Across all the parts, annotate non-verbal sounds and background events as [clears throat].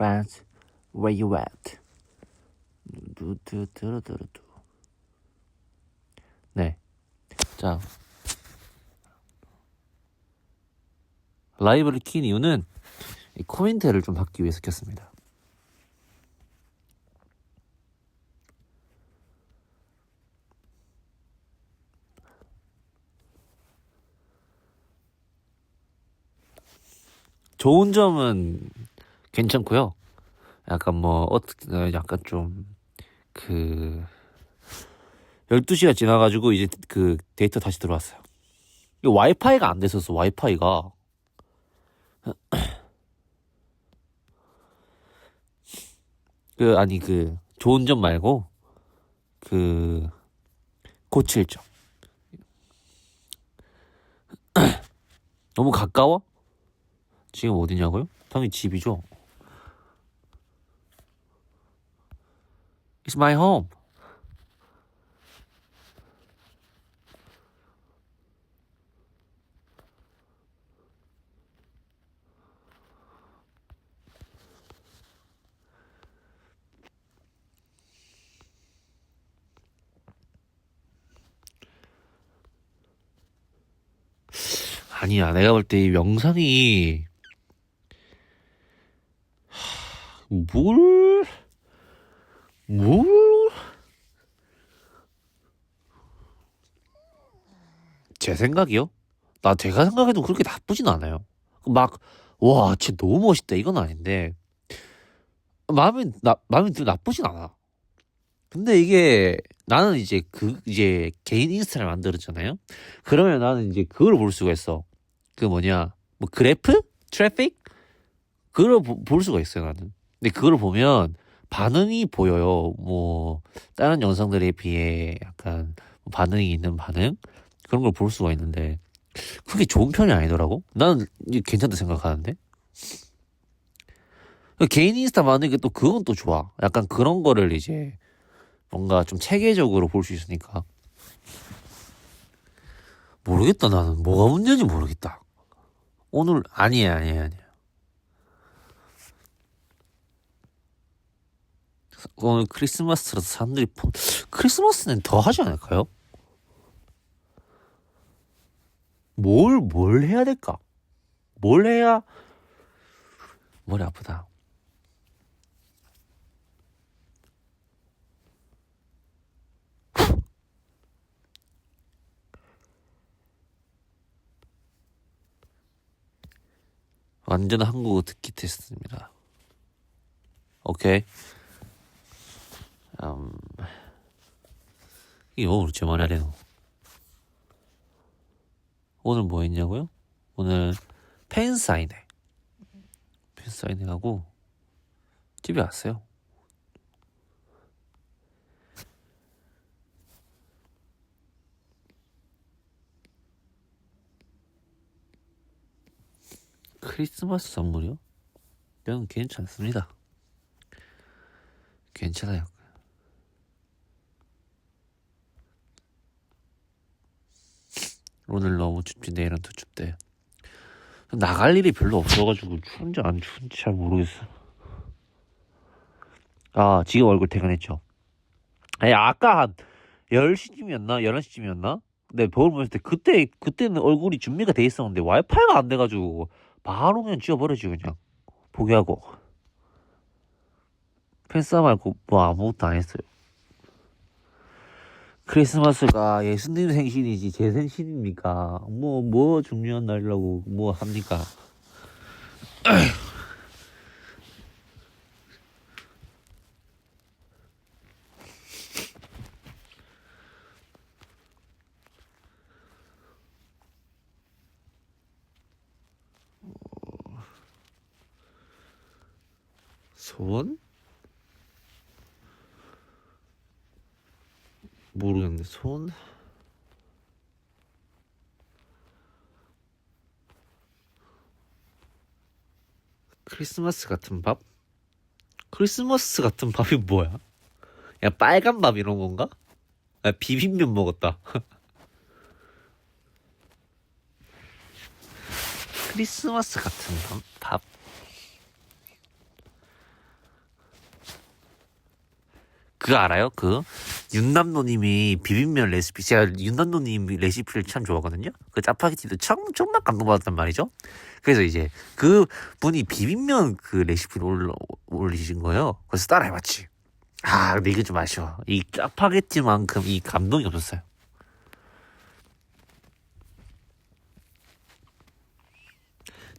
friends, where you at? 두두두두두두. 네. 자. 라이브를 킨 이유는 이 코멘트를 좀 받기 위해서 켰습니다. 좋은 점은 괜찮고요. 약간 뭐 어떻게 어, 약간 좀 그 12시가 지나 가지고 이제 그 데이터 다시 들어왔어요. 이 와이파이가 안 됐었어. 와이파이가 [clears throat] 그 아니 그 좋은 점 말고 그 고칠 점 [clears throat] 너무 가까워? 지금 어디냐고요? 당연히 집이죠. It's my home. 아니야, 내가 볼 때이 영상이 하, 뭘, 뭘, 제 생각이요? 나 제가 생각해도 그렇게 나쁘진 않아요. 막, 와, 쟤 너무 멋있다. 이건 아닌데, 마음이, 나, 마음이 들 나쁘진 않아. 근데 이게, 나는 이제 그, 이제 개인 인스타를 만들었잖아요? 그러면 나는 이제 그걸 볼 수가 있어. 그 뭐냐, 뭐 그래프? 트래픽? 그걸 보- 볼 수가 있어요, 나는. 근데 그걸 보면 반응이 보여요. 뭐, 다른 영상들에 비해 약간 반응이 있는 반응? 그런 걸 볼 수가 있는데, 그게 좋은 편이 아니더라고? 나는 괜찮다 생각하는데? 개인 인스타 만드는 게 또 그건 또 좋아. 약간 그런 거를 이제 뭔가 좀 체계적으로 볼 수 있으니까. 모르겠다, 나는. 뭐가 문제인지 모르겠다. 오늘, 아니야, 아니야, 아니야. 오늘 크리스마스라서 사람들이 폰, 크리스마스는 더 하지 않을까요? 뭘, 뭘 해야 될까? 뭘 해야, 머리 아프다. 완전 한국어 듣기 테스트입니다. 오케이. 음, 이거 오늘 제 말이 하래요. 오늘 뭐 했냐고요? 오늘 팬 사인회. 팬 사인회 하고 집에 왔어요. 크리스마스 선물이요? 저는 괜찮습니다. 괜찮아요. 오늘 너무 춥지 내일은 더 춥대. 나갈 일이 별로 없어가지고 추운지 안 추운지 잘 모르겠어. 아 지금 얼굴 퇴근했죠. 아니 아까 한 10시쯤이었나? 11시쯤이었나? 네, 거울 보면서 그때 그때는 얼굴이 준비가 돼 있었는데 와이파이가 안 돼가지고 바로 그냥 지워버리지 그냥 포기하고 팬싸 말고 뭐 아무것도 안 했어요. 크리스마스가 예수님 생신이지 제 생신입니까? 뭐 뭐 중요한 날이라고 뭐 합니까? 소원? 모르겠는데 소원? 크리스마스 같은 밥? 크리스마스 같은 밥이 뭐야? 야 빨간 밥 이런 건가? 야 비빔면 먹었다. [laughs] 크리스마스 같은 밥? 밥? 그거 알아요? 그 윤남노님이 비빔면 레시피 제가 윤남노님 레시피를 참 좋아하거든요. 그 짜파게티도 참 정말 감동받았단 말이죠. 그래서 이제 그 분이 비빔면 그 레시피를 올려, 올리신 거예요. 그래서 따라해봤지. 아 근데 이거 좀 아쉬워. 이 짜파게티만큼 이 감동이 없었어요.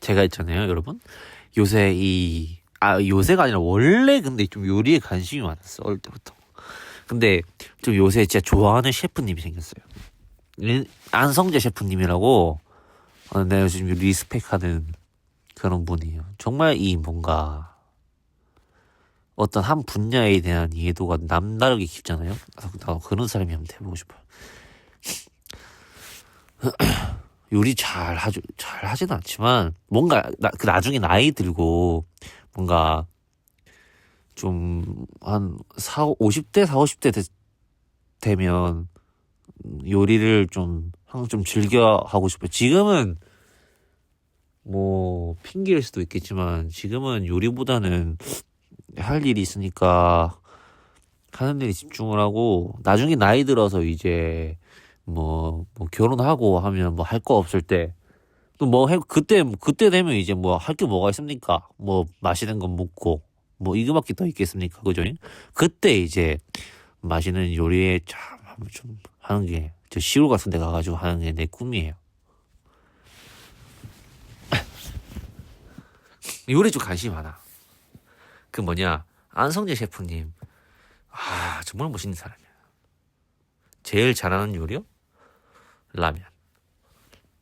제가 있잖아요, 여러분. 요새 이, 아, 요새가 아니라 원래 근데 좀 요리에 관심이 많았어, 어릴 때부터. 근데 좀 요새 진짜 좋아하는 셰프님이 생겼어요. 린- 안성재 셰프님이라고, 어, 내가 요즘 리스펙하는 그런 분이에요. 정말 이 뭔가, 어떤 한 분야에 대한 이해도가 남다르게 깊잖아요. 그래서 나 그런 사람이 한번 돼보고 싶어요. [clears throat] 요리 잘 하죠, 잘 하지는 않지만, 뭔가, 나, 그 나중에 나이 들고, 뭔가, 좀, 한, 4, 50대, 4, 50대 되, 되면, 요리를 좀, 항상 좀 즐겨 하고 싶어요. 지금은, 뭐, 핑계일 수도 있겠지만, 지금은 요리보다는 할 일이 있으니까, 하는 일에 집중을 하고, 나중에 나이 들어서 이제, 뭐, 뭐 결혼하고 하면 뭐 할 거 없을 때, 또 뭐 해, 그때, 그때 되면 이제 뭐 할 게 뭐가 있습니까? 뭐 마시는 건 먹고, 뭐 이거밖에 더 있겠습니까? 그죠? 그때 이제 마시는 요리에 참, 좀 하는 게, 저 시골 같은 데 가가지고 하는 게 내 꿈이에요. [laughs] 요리 좀 관심이 많아. 그 뭐냐, 안성재 셰프님. 아, 정말 멋있는 사람이야. 제일 잘하는 요리요? 라면.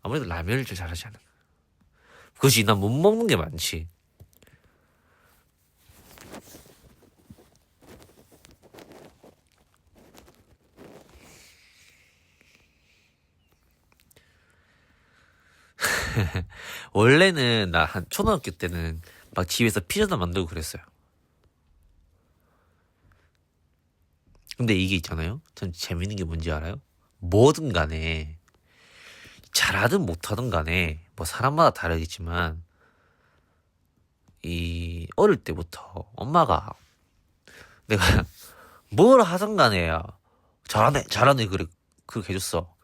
아무래도 라면을 제일 잘하지 않나. 그것이 난 못 먹는 게 많지. [laughs] 원래는 나 한 초등학교 때는 막 집에서 피자도 만들고 그랬어요. 근데 이게 있잖아요. 참 재밌는 게 뭔지 알아요? 뭐든 간에 잘하든 못하든 간에 뭐 사람마다 다르겠지만 이 어릴 때부터 엄마가 내가 [laughs] 뭘 하든 간에 잘하네 잘하네 그래 그렇게 해줬어.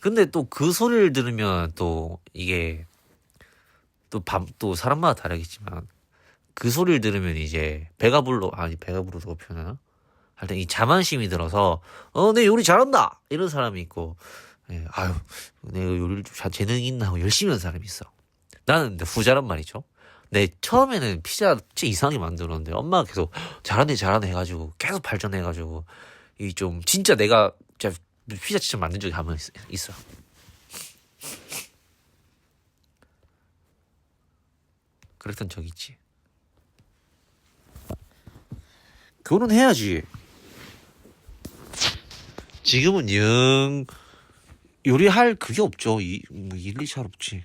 근데 또 그 소리를 들으면 또 이게 또 밤 또 사람마다 다르겠지만 그 소리를 들으면 이제 배가 불러 아니 배가 부르다고 표현하나? 하여튼 이 자만심이 들어서 어 내 요리 잘한다! 이런 사람이 있고 예, 아유 내가 요리를 좀잘 재능이 있나 하고 열심히 하는 사람이 있어. 나는 후자란 말이죠. 내 처음에는 피자 진짜 이상하게 만들었는데 엄마가 계속 잘하네 잘하네 해가지고 계속 발전해가지고 이 좀 진짜 내가 진짜 피자 진짜 만든 적이 한번 있어 그랬던 적이 있지 결혼해야지 지금은 영 요리할 그게 없죠. 이, 뭐 일이 잘 없지.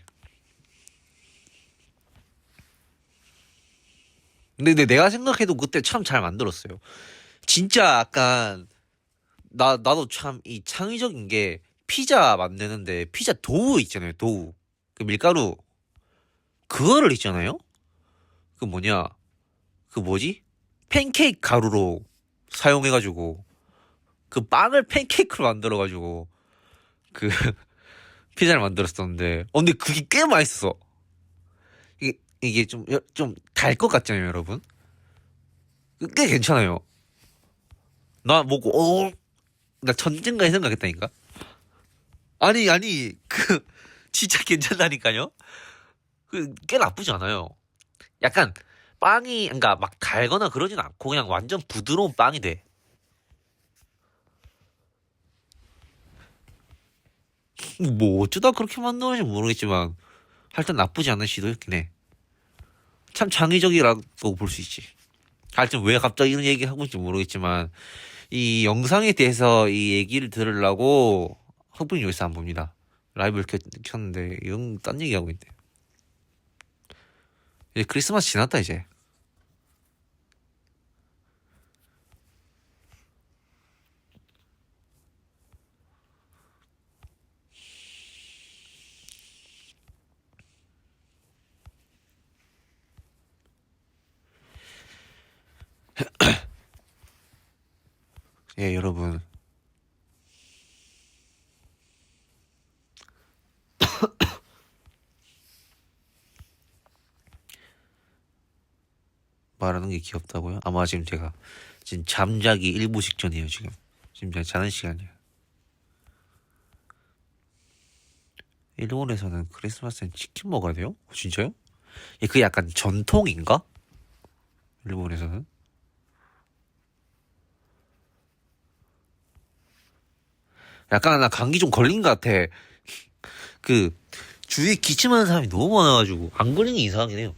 근데, 근데 내가 생각해도 그때 참 잘 만들었어요. 진짜 약간 나 나도 참 이 창의적인 게 피자 만드는데 피자 도우 있잖아요. 도우. 그 밀가루. 그거를 있잖아요. 그 뭐냐? 그 뭐지? 팬케이크 가루로 사용해가지고 그 빵을 팬케이크로 만들어가지고 그 [laughs] 피자를 만들었었는데. 어 근데 그게 꽤 맛있어. 이게 이게 좀 좀 달 것 같잖아요 여러분. 꽤 괜찮아요. 나 먹고 어 나 천진가에 생각했다니까 아니 아니 그 [laughs] 진짜 괜찮다니까요 그 꽤 나쁘지 않아요 약간 빵이 그러니까 막 달거나 그러진 않고 그냥 완전 부드러운 빵이 돼 뭐 어쩌다 그렇게 만드는지 모르겠지만 하여튼 나쁘지 않은 시도였긴 해. 참 창의적이라고 볼 수 있지. 하여튼 왜 갑자기 이런 얘기 하고 있는지 모르겠지만 이 영상에 대해서 이 얘기를 들으려고 흑분 요새 안 봅니다. 라이브를 켰, 켰는데 영딴 얘기하고 있네. 이제 크리스마스 지났다 이제. 예, 여러분. [coughs] 말하는 게 귀엽다고요? 아마 지금 제가 지금 잠자기 일부 직전이에요, 지금. 지금 제가 자는 시간이에요. 일본에서는 크리스마스엔 치킨 먹어야 돼요? 어, 진짜요? 예, 그게 약간 전통인가? 일본에서는? 약간 나 감기 좀 걸린 것 같아. 그 주위에 기침하는 사람이 너무 많아가지고 안 걸리는 게 이상하긴 해요.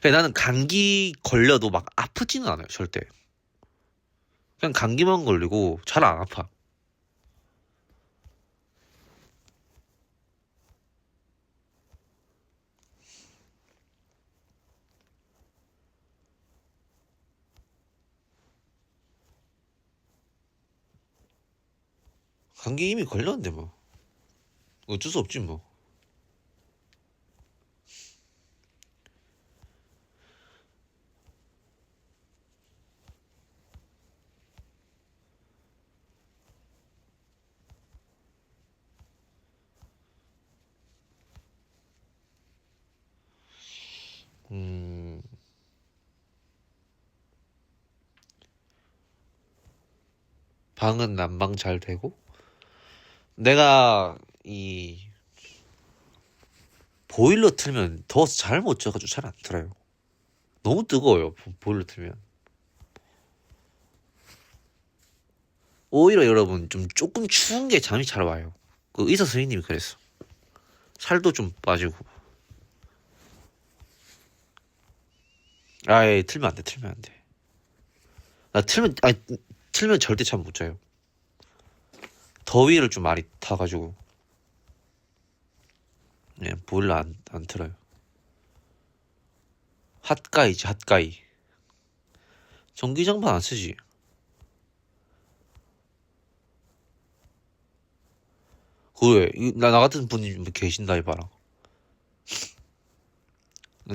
그러니까 나는 감기 걸려도 막 아프지는 않아요, 절대. 그냥 감기만 걸리고 잘 안 아파. 감기 이미 걸렸는데 뭐 어쩔 수 없지 뭐. 음. 방은 난방 잘 되고 내가 이 보일러 틀면 더워서 잘 못 자가지고 잘 안 틀어요. 너무 뜨거워요. 보- 보일러 틀면. 오히려 여러분 좀 조금 추운 게 잠이 잘 와요. 그 의사 선생님이 그랬어. 살도 좀 빠지고. 아예 틀면 안 돼. 틀면 안 돼. 나 틀면 아 틀면 절대 잠 못 자요. 더위를 좀 많이 타가지고. 네, 보일러 안, 안 틀어요. 핫가이지 핫가이. 전기장판 안 쓰지. 그래 이- 나, 나 같은 분이 좀 계신다 해봐라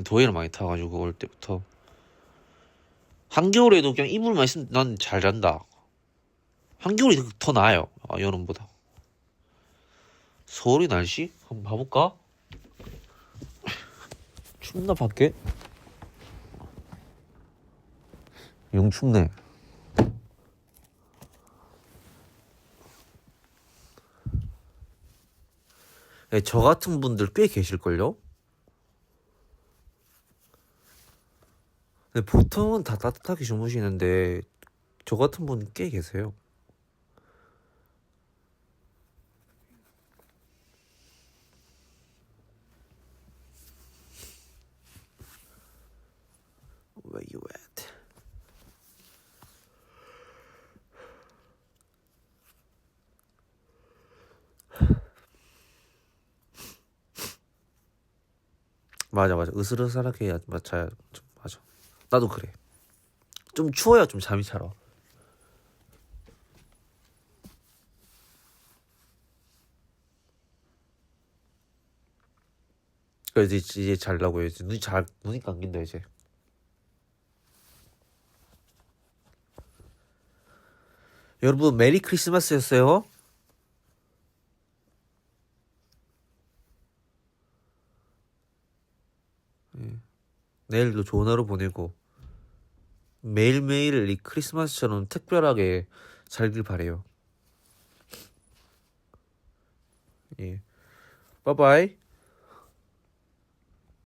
더위를 많이 타가지고 올 때부터. 한겨울에도 그냥 이불만 있으면 난 잘 잔다. 한겨울이 더- 더 나아요 아, 여름보다 서울의 날씨 한번 봐볼까? [laughs] 춥나 밖에? 영 춥네 네, 저 같은 분들 꽤 계실걸요? 근데 보통은 다 따뜻하게 주무시는데 저 같은 분 꽤 계세요 Where you at? 맞아 맞아. 해야 맞아야. 좀 맞아. 나도 그래. 좀 추워야 좀 잠이 잘 와. 이제, 이제 잘라고 해야지 눈이 잘 눈이 감긴다 이제 여러분 메리 크리스마스였어요. 예. 내일도 좋은 하루 보내고 매일매일 이 크리스마스처럼 특별하게 살길 바래요. 예. 바이바이.